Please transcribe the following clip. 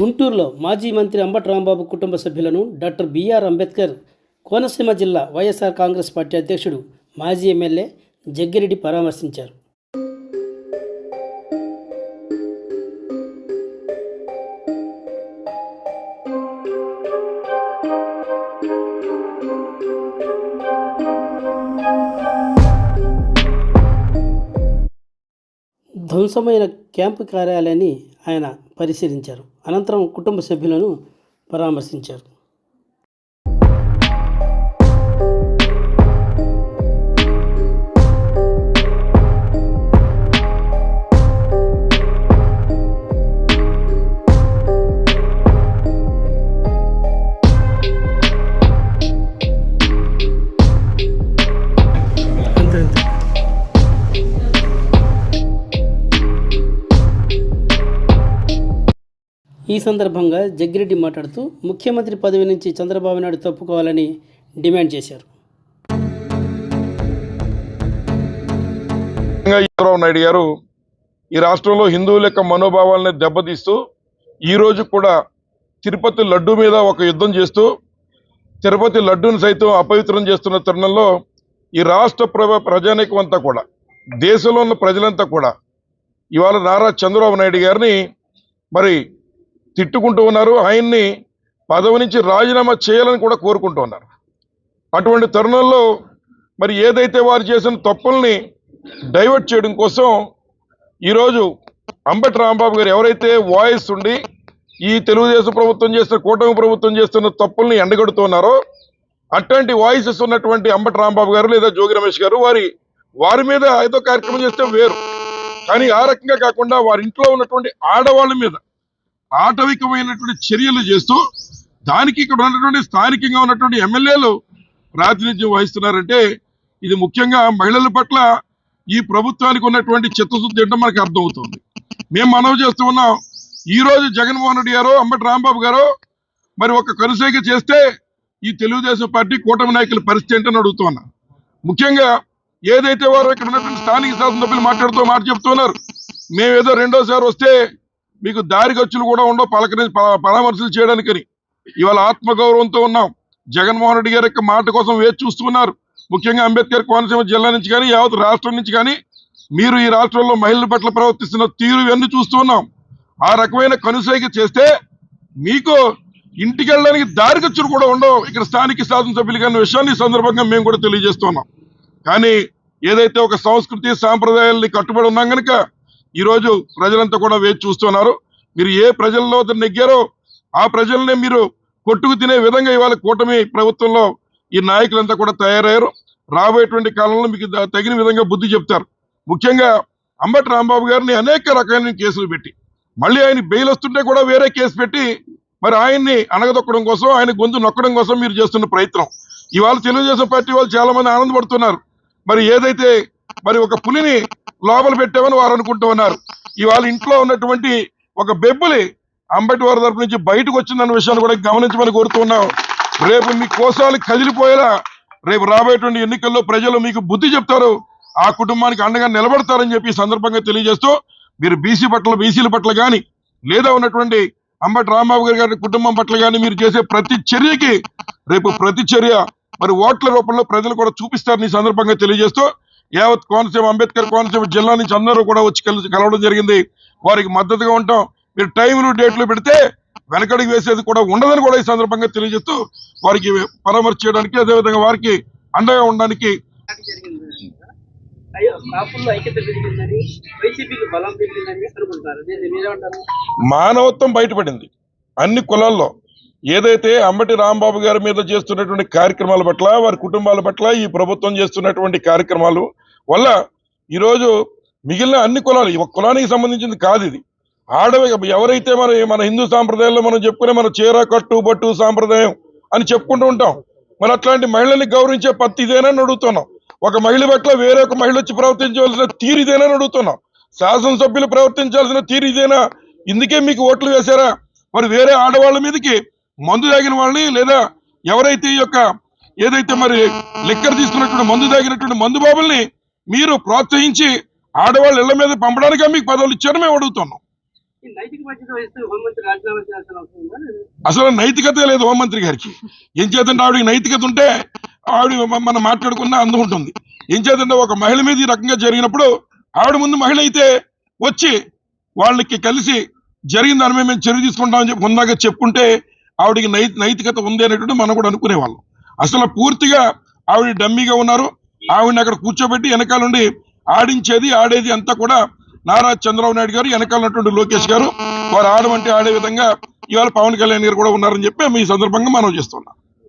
గుంటూరులో మాజీ మంత్రి అంబటి రాంబాబు కుటుంబ సభ్యులను డాక్టర్ బిఆర్ అంబేద్కర్ కోనసీమ జిల్లా వైఎస్ఆర్ కాంగ్రెస్ పార్టీ అధ్యక్షుడు మాజీ ఎమ్మెల్యే జగ్గిరెడ్డి పరామర్శించారు. ధ్వంసమైన క్యాంపు కార్యాలయాన్ని ఆయన పరిశీలించారు. అనంతరం కుటుంబ సభ్యులను పరామర్శించారు. ఈ సందర్భంగా జగ్గిరెడ్డి మాట్లాడుతూ ముఖ్యమంత్రి పదవి నుంచి చంద్రబాబు నాయుడు తప్పుకోవాలని డిమాండ్ చేశారు. చంద్రబాబు నాయుడు గారు ఈ రాష్ట్రంలో హిందువుల యొక్క మనోభావాలని దెబ్బతీస్తూ ఈ రోజు కూడా తిరుపతి లడ్డు మీద ఒక యుద్ధం చేస్తూ తిరుపతి లడ్డూని సైతం అపవిత్రం చేస్తున్న తరుణంలో ఈ రాష్ట్ర ప్రభ ప్రజానీకం అంతా కూడా దేశంలో ఉన్న ప్రజలంతా కూడా ఇవాళ నారా చంద్రబాబు నాయుడు గారిని మరి తిట్టుకుంటూ ఉన్నారు. ఆయన్ని పదవి నుంచి రాజీనామా చేయాలని కూడా కోరుకుంటూ ఉన్నారు. అటువంటి తరుణంలో మరి ఏదైతే వారు చేసిన తప్పుల్ని డైవర్ట్ చేయడం కోసం ఈరోజు అంబటి రాంబాబు గారు ఎవరైతే వాయిస్ ఉండి ఈ తెలుగుదేశం ప్రభుత్వం చేస్తున్న కూటమి ప్రభుత్వం చేస్తున్న తప్పుల్ని ఎండగడుతున్నారో అట్లాంటి వాయిసెస్ ఉన్నటువంటి అంబటి రాంబాబు గారు లేదా జోగి రమేష్ గారు వారి వారి మీద ఏదో కార్యక్రమం చేస్తే వేరు. కానీ ఆ రకంగా కాకుండా వారి ఇంట్లో ఉన్నటువంటి ఆడవాళ్ళ మీద ఆటవికమైనటువంటి చర్యలు చేస్తూ దానికి ఇక్కడ ఉన్నటువంటి స్థానికంగా ఉన్నటువంటి ఎమ్మెల్యేలు ప్రాతినిధ్యం వహిస్తున్నారంటే ఇది ముఖ్యంగా మహిళల పట్ల ఈ ప్రభుత్వానికి ఉన్నటువంటి చిత్తశుద్ధి ఏంటో మనకు అర్థమవుతుంది. మేము మనవి చేస్తూ ఉన్నాం. ఈ రోజు జగన్మోహన్ రెడ్డి గారు అంబటి రాంబాబు గారు మరి ఒక కనుసేక చేస్తే ఈ తెలుగుదేశం పార్టీ కూటమి నాయకుల పరిస్థితి ఏంటని అడుగుతున్నా ముఖ్యంగా ఏదైతే వారు ఇక్కడ ఉన్నటువంటి స్థానిక శాసనసభ్యులు మాట్లాడుతూ మాట చెప్తున్నారు మేము ఏదో రెండోసారి వస్తే మీకు దారి ఖర్చులు కూడా ఉండవు పలకరి పరామర్శలు చేయడానికని. ఇవాళ ఆత్మగౌరవంతో ఉన్నాం. జగన్మోహన్ రెడ్డి గారి యొక్క మాట కోసం వేచి చూస్తున్నారు. ముఖ్యంగా అంబేద్కర్ కోనసీమ జిల్లా నుంచి కానీ యావత్ రాష్ట్రం నుంచి కానీ మీరు ఈ రాష్ట్రంలో మహిళల పట్ల ప్రవర్తిస్తున్న తీరు ఇవన్నీ చూస్తున్నాం ఆ రకమైన కనుసైగ చేస్తే మీకు ఇంటికి వెళ్ళడానికి దారి ఖర్చులు కూడా ఉండవు. ఇక్కడ స్థానిక శాసనసభ్యులు కానీ విషయాన్ని సందర్భంగా మేము కూడా తెలియజేస్తున్నాం కానీ ఏదైతే ఒక సంస్కృతి సాంప్రదాయాల్ని కట్టుబడి ఉన్నాం కనుక ఈరోజు ప్రజలంతా కూడా వేచి చూస్తున్నారు. మీరు ఏ ప్రజల్లో నెగ్గారో ఆ ప్రజల్ని మీరు కొట్టుకు తినే విధంగా ఇవాళ కూటమి ప్రభుత్వంలో ఈ నాయకులంతా కూడా తయారయ్యారు. రాబోయేటువంటి కాలంలో మీకు తగిన విధంగా బుద్ధి చెప్తారు. ముఖ్యంగా అంబటి రాంబాబు గారిని అనేక రకాలైన కేసులు పెట్టి మళ్ళీ ఆయన బెయిల్ వస్తుంటే కూడా వేరే కేసు పెట్టి మరి ఆయన్ని అనగదొక్కడం కోసం ఆయన గొంతు నొక్కడం కోసం మీరు చేస్తున్న ప్రయత్నం. ఇవాళ తెలుగుదేశం పార్టీ వాళ్ళు చాలా మంది ఆనందపడుతున్నారు. మరి ఏదైతే మరి ఒక పులిని లోపల పెట్టామని వారు అనుకుంటూ ఉన్నారు. ఇవాళ ఇంట్లో ఉన్నటువంటి ఒక బెబ్బులి అంబటి వారి తరపు నుంచి బయటకు వచ్చిందన్న విషయాన్ని కూడా గమనించమని కోరుతున్నాం రేపు మీ కోసాలు కదిలిపోయేలా రేపు రాబోయేటువంటి ఎన్నికల్లో ప్రజలు మీకు బుద్ధి చెప్తారు. ఆ కుటుంబానికి అండగా నిలబడతారని చెప్పి సందర్భంగా తెలియజేస్తూ మీరు బీసీ పట్ల బీసీల పట్ల కానీ లేదా ఉన్నటువంటి అంబటి రాంబాబు గారి గారి కుటుంబం పట్ల కానీ మీరు చేసే ప్రతి చర్యకి రేపు ప్రతి చర్య మరి ఓట్ల రూపంలో ప్రజలు కూడా చూపిస్తారని సందర్భంగా తెలియజేస్తూ యావత్ కోనసీమ అంబేద్కర్ కోనసీమ జిల్లా నుంచి అందరూ కూడా వచ్చి కలిసి కలవడం జరిగింది. వారికి మద్దతుగా ఉంటాం. మీరు టైంలు డేట్లు పెడితే వెనకడికి వేసేది కూడా ఉండదని కూడా ఈ సందర్భంగా తెలియజేస్తూ వారికి పరామర్శ చేయడానికి అదేవిధంగా వారికి అండగా ఉండడానికి మానవత్వం బయటపడింది. అన్ని కులాల్లో ఏదైతే అంబటి రాంబాబు గారి మీద చేస్తున్నటువంటి కార్యక్రమాల పట్ల వారి కుటుంబాల పట్ల ఈ ప్రభుత్వం చేస్తున్నటువంటి కార్యక్రమాలు వల్ల ఈరోజు మిగిలిన అన్ని కులాలు ఈ కులానికి సంబంధించింది కాదు ఇది. ఆడ ఎవరైతే మన మన హిందూ సాంప్రదాయాల్లో మనం చెప్పుకునే మన చీర కట్టు బట్టు సాంప్రదాయం అని చెప్పుకుంటూ ఉంటాం. మరి అట్లాంటి మహిళల్ని గౌరవించే పత్తి ఇదేనని అడుగుతున్నాం. ఒక మహిళ పట్ల వేరే ఒక మహిళ వచ్చి ప్రవర్తించవలసిన తీరు ఇదేనని అడుగుతున్నాం. శాసనసభ్యులు ప్రవర్తించాల్సిన తీరు ఇదేనా? ఇందుకే మీకు ఓట్లు వేశారా? మరి వేరే ఆడవాళ్ళ మీదకి మందు తాగిన వాళ్ళని లేదా ఎవరైతే ఈ యొక్క ఏదైతే మరి లిక్కర్ తీసుకున్నటువంటి మందు తాగినటువంటి మందు బాబుల్ని మీరు ప్రోత్సహించి ఆడవాళ్ళ ఇళ్ళ మీద పంపడానికే మీకు పదవులు ఇచ్చారని మేము అడుగుతున్నాం? అసలు నైతికతే లేదు హోంమంత్రి గారికి. ఏం చేతంటే ఆవిడకి నైతికత ఉంటే ఆవిడ మనం మాట్లాడుకున్న అందం ఉంటుంది. ఏం చేతంటే ఒక మహిళ మీద ఈ రకంగా జరిగినప్పుడు ఆవిడ ముందు మహిళ అయితే వచ్చి వాళ్ళకి కలిసి జరిగిన దాని మీద మేము చర్య తీసుకుంటామని చెప్పి ముందాగా చెప్పుంటే ఆవిడికి నై నైతికత ఉంది అనేటువంటి మనం కూడా అనుకునేవాళ్ళం. అసలు పూర్తిగా ఆవిడ డమ్మీగా ఉన్నారు. ఆవిడని అక్కడ కూర్చోబెట్టి వెనకాల నుండి ఆడించేది ఆడేది అంతా కూడా నారా చంద్రబాబు నాయుడు గారు వెనకాల ఉన్నటువంటి లోకేష్ గారు. వారు ఆడమంటే ఆడే విధంగా ఇవాళ పవన్ కళ్యాణ్ గారు కూడా ఉన్నారని చెప్పి ఈ సందర్భంగా మనం చేస్తున్నాం.